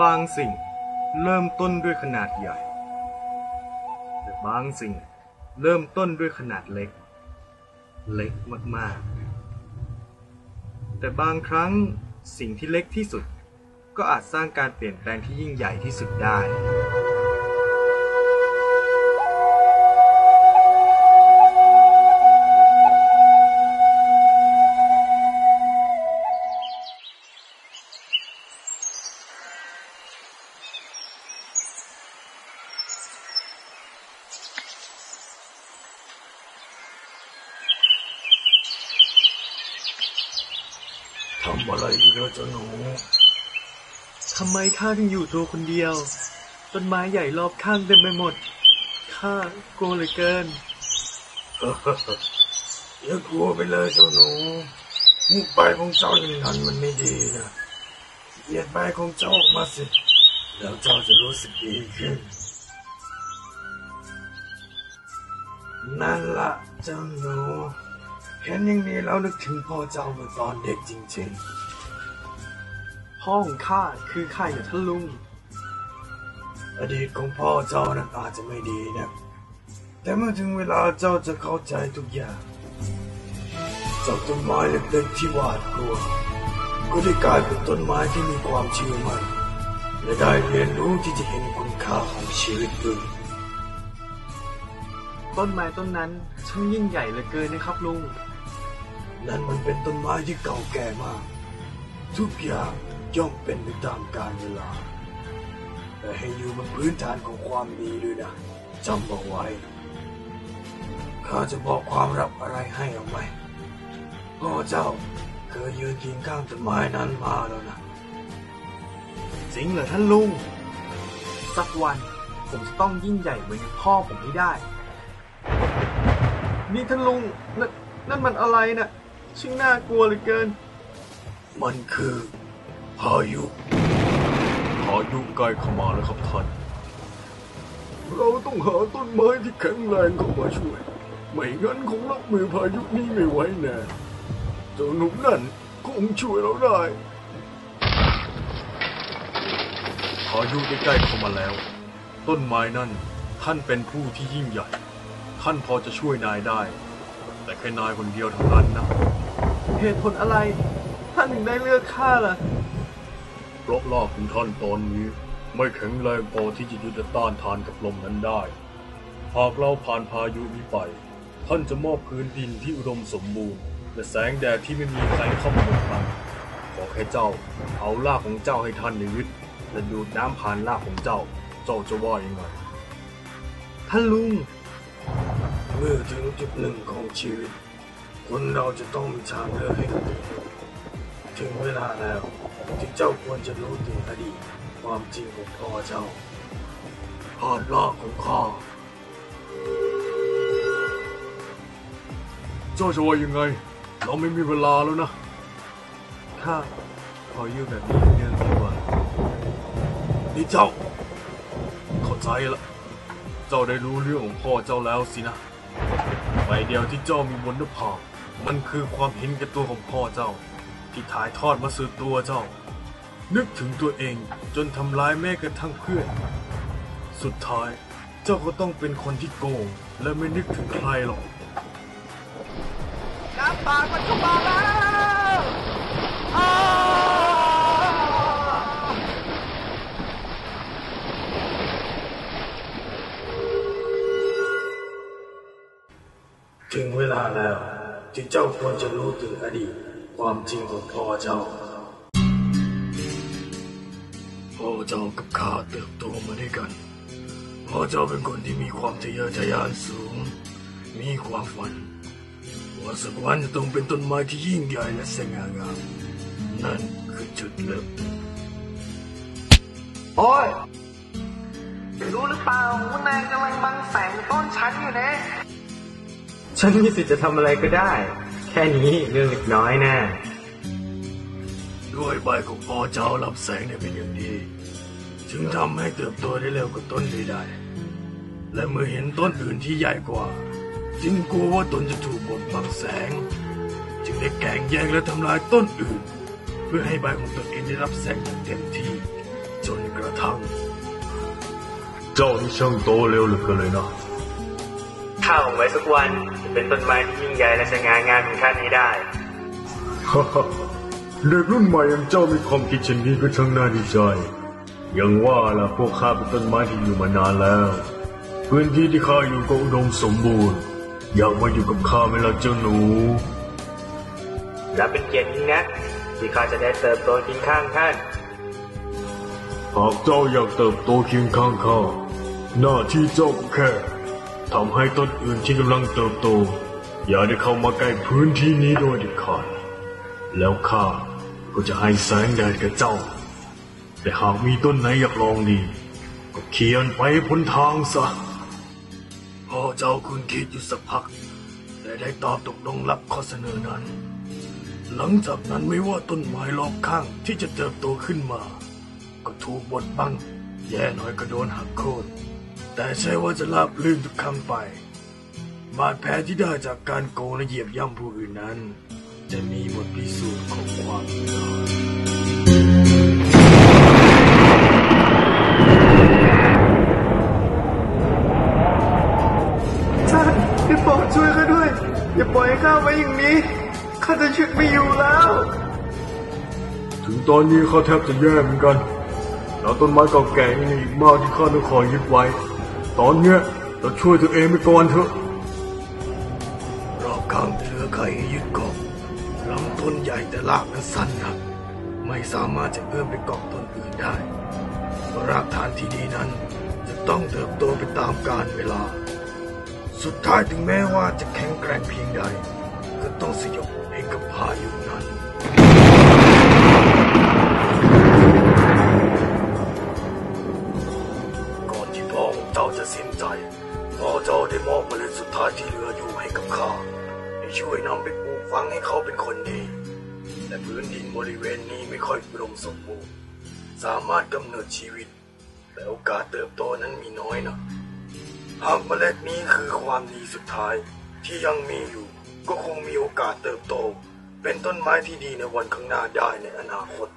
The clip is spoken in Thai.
บางสิ่งเริ่มต้นด้วยขนาดใหญ่ แต่บางสิ่งเริ่มต้นด้วยขนาดเล็ก เล็กมากๆ แต่บางครั้งสิ่งที่เล็กที่สุด ก็อาจสร้างการเปลี่ยนแปลงที่ยิ่งใหญ่ที่สุดได้ ทำอะไรอยู่เนอะเจ้าหนู ทำไมข้าถึงอยู่ตัวคนเดียว ต้นไม้ใหญ่รอบข้างเต็มไปหมด ข้ากลัวเหลือเกิน อย่ากลัวไปเลยเจ้าหนูมุกไปของเจ้าอย่างนั้นมันไม่ดีนะเหยียดไปของเจ้าออกมาสิ แล้วเจ้าจะรู้สึกดีขึ้น นั่นละเจ้าหนู เห็นอย่างนี้แล้วนึกถึงพ่อเจ้าเมื่อตอนเด็กจริงพ่อของข้าคือข้าอย่าท่านลุง อดีตของพ่อเจ้านั้นอาจจะไม่ดีนะ แต่เมื่อถึงเวลาเจ้าจะเข้าใจทุกอย่าง เจ้าต้นไม้เล็กๆที่หวาดกลัว ก็ได้กลายเป็นต้นไม้ที่มีความเชื่อมั่นและได้เรียนรู้ที่จะเห็นคุณค่าของชีวิตอื่นต้นไม้ต้นนั้นช่างยิ่งใหญ่เหลือเกินนะครับลุง นั่นมันเป็นต้นไม้ที่เก่าแก่มาก ทุกอย่างย่อมเป็นไปตามกาลเวลา แต่ให้อยู่บนพื้นฐานของความดีด้วยนะจำเอาไว้ ข้าจะบอกความลับอะไรให้เอาไหมพ่อเจ้าเคยยืนเคียงข้างต้นไม้นั้นมาแล้วนะ จริงเหรอท่านลุง สักวันผมจะต้องยิ่งใหญ่เหมือนพ่อผมให้ได้ นี่ท่านลุงนนนั่นมันอะไรนะ่ะ ช่างน่ากลัวเหลือเกิน มันคือพายุพายุใกล้เข้ามาแล้วครับท่าน เราต้องหาต้นไม้ที่แข็งแรงเข้ามาช่วย ไม่งั้นคงรับมือพายุนี้ไม่ไหวแน่เจ้าหนุ่มนั่นคงช่วยเราได้พายุได้ใกล้เข้ามาแล้ว ต้นไม้นั่นท่านเป็นผู้ที่ยิ่งใหญ่ ท่านพอจะช่วยนายได้ แต่แค่นายคนเดียวเท่านั้นนะ เหตุผลอะไร ท่านถึงได้เลือกข้าล่ะเพราะล่าของท่านตอนนี้ ไม่แข็งแรงพอที่จะยุติต้านทานกับลมนั้นได้ หากเราผ่านพายุนี้ไป ท่านจะมอบพื้นดินที่อุดมสมบูรณ์ และแสงแดดที่ไม่มีใครเข้ามาบดบังขอแค่เจ้า เอาราของเจ้าให้ท่านได้ยึดและดูดน้ำผ่านราของเจ้า เจ้าจะว่ายังไงท่านลุง เมื่อถึงจุดหนึ่งของชีวิต คนเราจะต้องมีทางเลือกให้กับตัวเองถึงเวลาแล้วที่เจ้าควรจะรู้ถึงอดีตความจริงของพ่อเจ้าพอดลอกของข้าเจ้าจะว่ายังไง เราไม่มีเวลาแล้วนะข้าขออยู่แบบนี้เรื่องดีกว่านี่เจ้า เข้าใจละเจ้าได้รู้เรื่องของพ่อเจ้าแล้วสินะ ใบเดียวที่เจ้ามีบนนภาพมันคือความเห็นแก่ตัวของพ่อเจ้า ที่ถ่ายทอดมาสู่ตัวเจ้า นึกถึงตัวเองจนทำร้ายแม้กระทั่งเพื่อน สุดท้ายเจ้าก็ต้องเป็นคนที่โกง และไม่นึกถึงใครหรอกน้ำป่ามันเข้ามาแล้ว ที่เจ้าควรจะรู้ถึงอดีตความจริงของพ่อเจ้า พ่อเจ้ากับข้าเติบโตมาด้วยกัน พ่อเจ้าเป็นคนที่มีความทะเยอทะยานสูง มีความฝันว่าสักวันจะต้องเป็นต้นไม้ที่ยิ่งใหญ่และสง่างาม นั่นคือจุดเริ่มโอ้ยรู้หรือเปล่าว่านายกำลังบังแสงต้นฉันอยู่นะ ฉันมีสิทธิ์จะทำอะไรก็ได้ แค่นี้เรื่องเล็กน้อยนะ ด้วยใบของพ่อเจ้ารับแสงได้เป็นอย่างดีจึงทำให้เติบโตได้เร็วกว่าต้นใดๆและเมื่อเห็นต้นอื่นที่ใหญ่กว่า จึงกลัวว่าตนจะถูกบดบังแสง จึงได้แก่งแย่งและทำลายต้นอื่น เพื่อให้ใบของตนเองได้รับแสงอย่างเต็มที่ จนกระทั่ง เจ้านี่ช่างโตเร็วเหลือเกินเลยนะ ข้าหวังไว้สักวันจะเป็นต้นไม้ที่ยิ่งใหญ่และสง่างามของข้านี้ได้ฮ่าฮ่าเด็กรุ่นใหม่อย่างเจ้ามีความคิดเช่นนี้ก็ช่างน่าดีใจอย่างว่าล่ะพวกข้าเป็นต้นไม้ที่อยู่มานานแล้วพื้นที่ที่ข้าอยู่ก็อุดมสมบูรณ์ อยากมาอยู่กับข้าไหมล่ะเจ้าหนู และเป็นเกียรติยิ่งนักที่ข้าจะได้เติบโตเคียงข้างท่านหากเจ้าอยากเติบโตเคียงข้างข้าหน้าที่เจ้าก็แค่ ทำให้ต้นอื่นที่กำลังเติบโต อย่าได้เข้ามาใกล้พื้นที่นี้โดยเด็ดขาด แล้วข้าก็จะให้แสงแดดกับเจ้า แต่หากมีต้นไหนอยากลองดี ก็เขียนไปพ้นทางซะพ่อเจ้าคุณคิดอยู่สักพักแต่ได้ตอบตกลงรับข้อเสนอนั้น หลังจากนั้นไม่ว่าต้นไม้รอบข้างที่จะเติบโตขึ้นมา ก็ถูกบดบัง แย่หน่อยก็โดนหักโค่น แต่ใช่ว่าจะราบลื่นทุกครั้งไป บาดแผลที่ได้จากการโกงและเหยียบย่ำผู้อื่นนั้น จะมีบทพิสูจน์ของความดีท่านได้โปรดช่วยข้าด้วย อย่าปล่อยให้ข้าไว้อย่างนี้ข้าจะชึกไม่อยู่แล้ว ถึงตอนนี้ข้าแทบจะแย่เหมือนกันแล้วต้นไม้เก่าแก่ยังมีอีกมากที่ข้าต้องคอยยึดไว้ ตอนเนี้ยเราช่วยตัวเองไปก่อนเถอะ รอบข้างเหลือใครยึดเกาะลำต้นใหญ่แต่รากนั้นสั้นนักไม่สามารถจะเอื้อมไปเกาะต้นอื่นได้ รากฐานที่ดีนั้น จะต้องเติบโตไปตามกาลเวลา สุดท้ายถึงแม้ว่าจะแข็งแกร่งเพียงใด ก็ต้องสยบให้กับพายุนั้น อดสุดท้ายที่เหลืออยู่ให้กับข้าให้ช่วยนำไปปลูกฝังให้เขาเป็นคนดีและพื้นดินบริเวณนี้ไม่ค่อยอุดมสมบูรณ์ สามารถกำเนิดชีวิต แต่โอกาสเติบโตนั้นมีน้อยนะหากเมล็ดนี้คือความดีสุดท้ายที่ยังมีอยู่ก็คงมีโอกาสเติบโต เป็นต้นไม้ที่ดีในวันข้างหน้าได้ในอนาคต